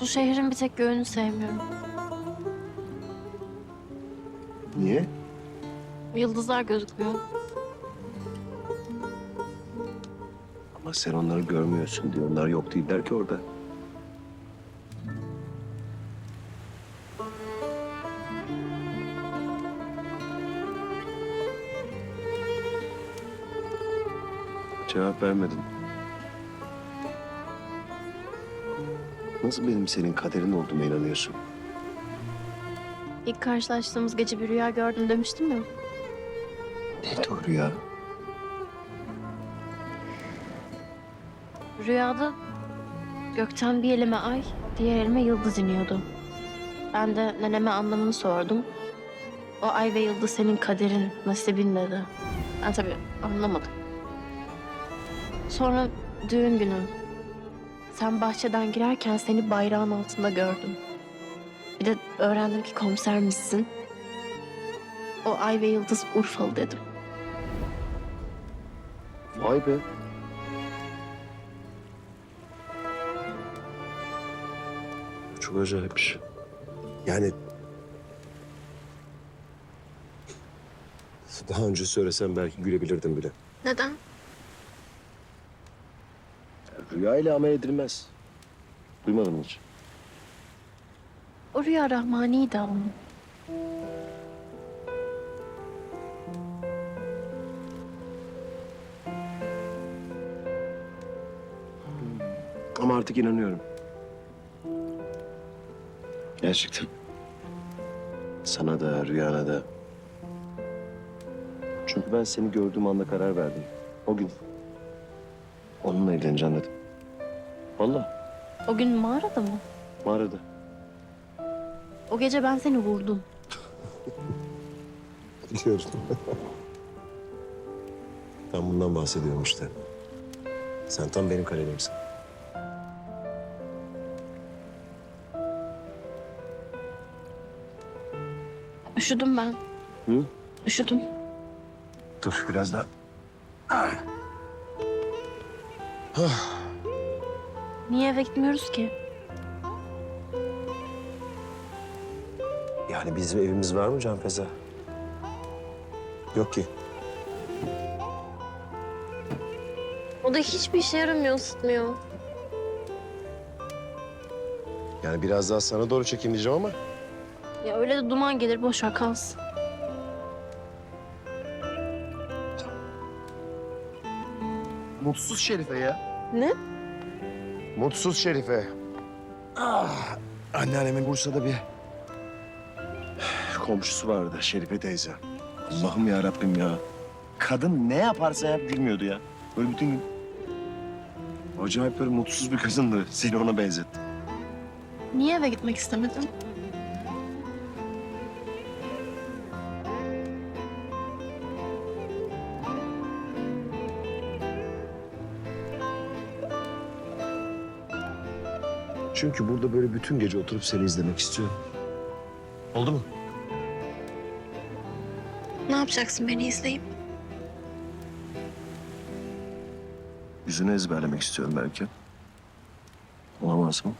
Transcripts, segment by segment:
Bu şehrin bir tek göğünü sevmiyorum. Niye? Yıldızlar gözükmüyor. Ama sen onları görmüyorsun diye. Onlar yok değiller ki orada. Cevap vermedin. Nasıl benim senin kaderin olduğuma inanıyorsun? İlk karşılaştığımız gece bir rüya gördüm demiştim ya. Ne doğru ya? Rüyada gökten bir elime ay, diğer elime yıldız iniyordu. Ben de neneme anlamını sordum. O ay ve yıldız senin kaderin, nasibin dedi. Ben tabii anlamadım. Sonra düğün günü. Sen bahçeden girerken seni bayrağın altında gördüm. Bir de öğrendim ki komisermişsin. O ay ve yıldız Urfalı dedim. Vay be. Çok acayipmiş. Yani... Daha önce söylesem belki gülebilirdim bile. Neden? Rüya ile amel edilmez. Duymadın mı hiç? O rüya rahmaniydi ama. Ama artık inanıyorum. Gerçekten. Sana da, rüyana da. Çünkü ben seni gördüğüm anda karar verdim. O gün. Onunla evleneceğim dedim. Vallahi O gün mağarada mı? mağarada. O gece ben seni vurdum. Biliyorum. ben bundan bahsediyorum işte. Sen tam benim kalemimsin. Üşüdüm ben. Hı? Üşüdüm. Dur biraz daha. Niye eve gitmiyoruz ki? Yani bizim evimiz var mı Can Feza? Yok ki. O da hiçbir işe yaramıyor, ısıtmıyor. Yani biraz daha sana doğru çekeyim diyeceğim ama. Ya öyle de duman gelir, boş ver kalsın. Mutsuz Şerife ya. Ne? Mutsuz Şerife. Ah, anneannemin Bursa'da bir komşusu vardı Şerife teyze. Allah'ım ya Rabbim ya. Kadın ne yaparsa yap gülmüyordu ya. Böyle bütün gün. Acayip böyle mutsuz bir kızındı. Seni ona benzettim. Niye eve gitmek istemedin? Çünkü burada böyle bütün gece oturup seni izlemek istiyorum. Oldu mu? Ne yapacaksın beni izleyip? Yüzünü ezberlemek istiyorum belki. Olamaz mı?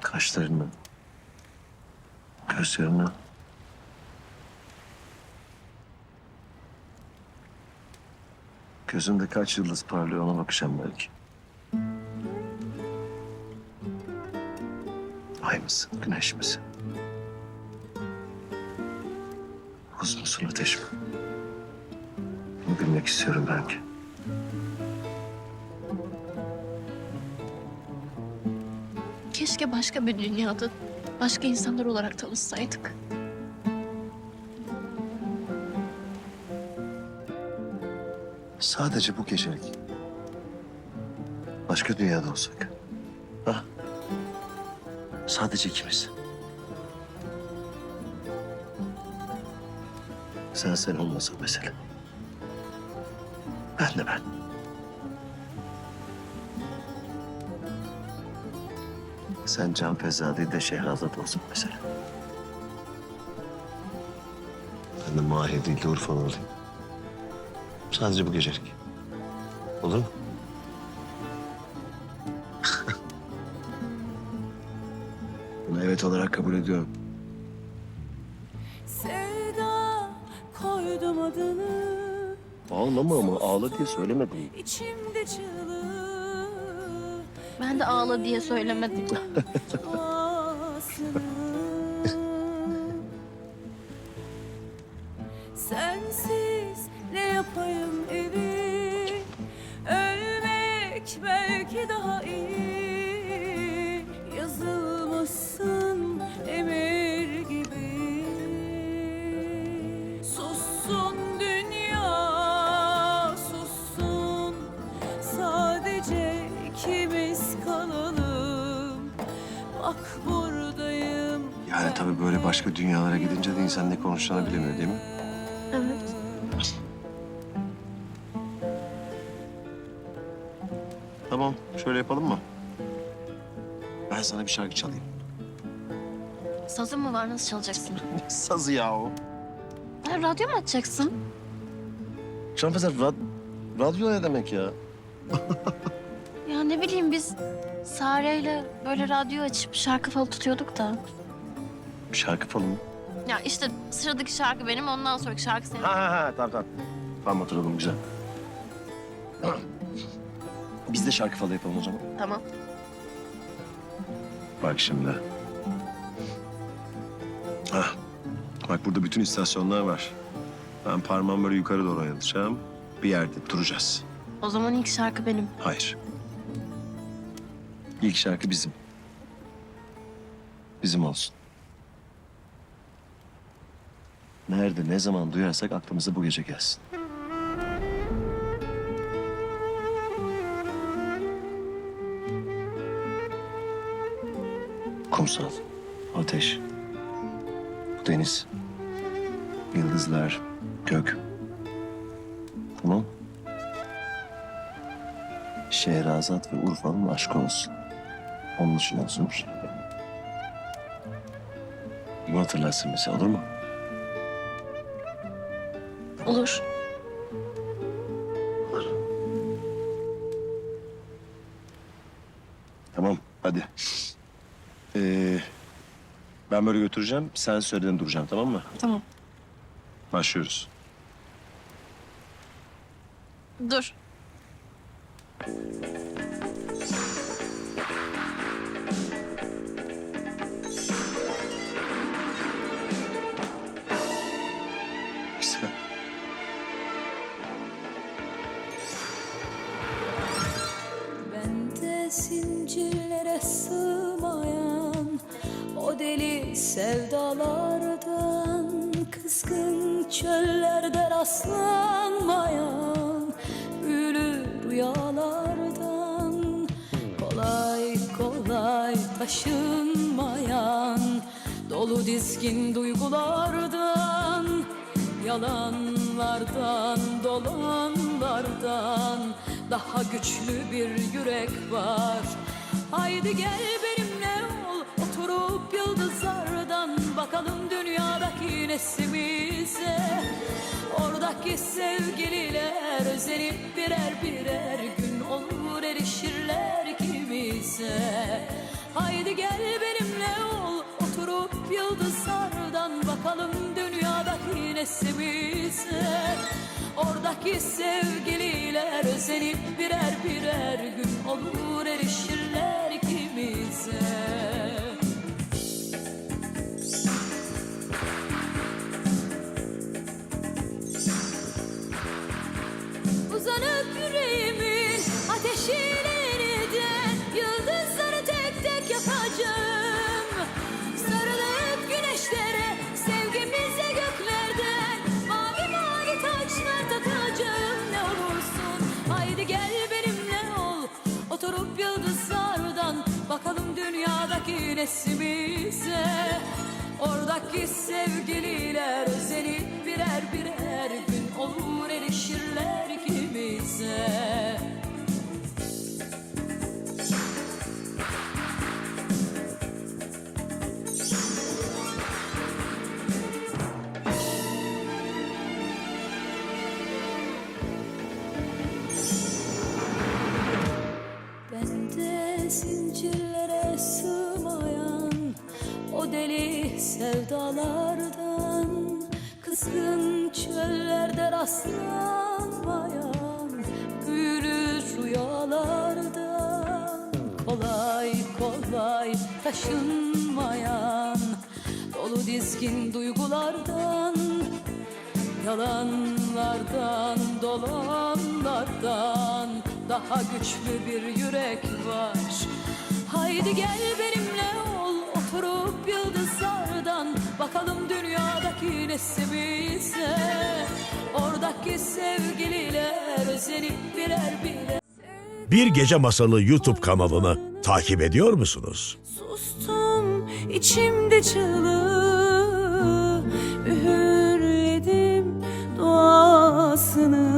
Kaşlarını, gözlerini. Gözünde kaç yıldız parlıyor ona bakacağım belki. Ay mısın, güneş misin? Buz musun, ateş mi? Bunu bilmek istiyorum belki. Keşke başka bir dünyada, başka insanlar olarak tanışsaydık. Sadece bu gecelik. Başka dünyada olsak. Ha? Sadece ikimiz. Sen sen olmasa mesele. Ben de ben. Sen Can Feza değil de Şehrazat olsun mesela. Ben de Mahir değil de Urfalı olayım. Sadece bu gecelik. Olur mu? Bunu evet olarak kabul ediyorum. Sevda koydum adını. Ağlama ama ağla diye söylemedim. İçimde çığlık. Ben de ağla diye söylemedim. belki daha iyi Yazılmışsın emir gibi. Sussun dünya sussun. Sadece ikimiz kalalım. Bak buradayım. Yani tabii böyle başka dünyalara gidince de insan ne konuşacağını bilemiyor değil mi? Ben sana bir şarkı çalayım. Sazın mı var? Nasıl çalacaksın? Sazı ya o? Ha, radyo mu açacaksın? Şanfezer, rad radyo ne demek ya? Ya ne bileyim biz Sare'yle böyle radyo açıp şarkı falan tutuyorduk da. Şarkı falan mı? Ya işte sıradaki şarkı benim, ondan sonraki şarkı senin. Ha ha ha, tamam tamam. Tamam hatırladım, güzel. Biz de şarkı falan yapalım o zaman. Tamam. Bak şimdi. Hah. Bak burada bütün istasyonlar var. Ben parmağımı böyle yukarı doğru oynatacağım. Bir yerde duracağız. O zaman ilk şarkı benim. Hayır. İlk şarkı bizim. Bizim olsun. Nerede, ne zaman duyarsak aklımıza bu gece gelsin. Kumsal, ateş, deniz, yıldızlar, gök. Tamam. Şehrazat ve Urfa'nın aşkı olsun. Onun için olsun. Bu hatırlarsın bizi olur mu? Olur. Olur. Tamam hadi. Ee, ben böyle götüreceğim. Sen söyleden duracağım tamam mı? Tamam. Başlıyoruz. Dur. Çöllerde rastlanmayan büyülü rüyalardan Kolay kolay taşınmayan dolu dizgin duygulardan Yalanlardan, dolanlardan daha güçlü bir yürek var. Haydi gel benimle ol, oturup yıldızlardan bakalım dünyadaki neslimize. Oradaki sevgililer özenip birer birer gün olur erişirler ikimize. Haydi gel benimle ol, oturup yıldızlardan bakalım dünyadaki neslimize. Oradaki sevgililer özenip birer birer gün olur erişirler ikimize. Yeniden Yıldızları tek tek yakacağım Sarılıp güneşlere sevgimize göklerden Mavi mavi taçlar takacağım. Ne olursun Haydi gel benimle ol. Oturup yıldızlardan bakalım dünyadaki neslimize Oradaki sevgililer özenip birer birer gün olur erişirler ikimize. Sevdalardan Kızgın çöllerde rastlanmayan Büyülü rüyalardan Kolay kolay taşınmayan Dolu dizgin duygulardan Yalanlardan, dolanlardan Daha güçlü bir yürek var. Haydi gel benimle oturup yıldızlardan Bakalım dünyadaki nesimize Oradaki sevgililer özenip birer birer Bir Gece Masalı YouTube kanalını takip ediyor musunuz? Sustum içimde çığlığı Üğürledim duasını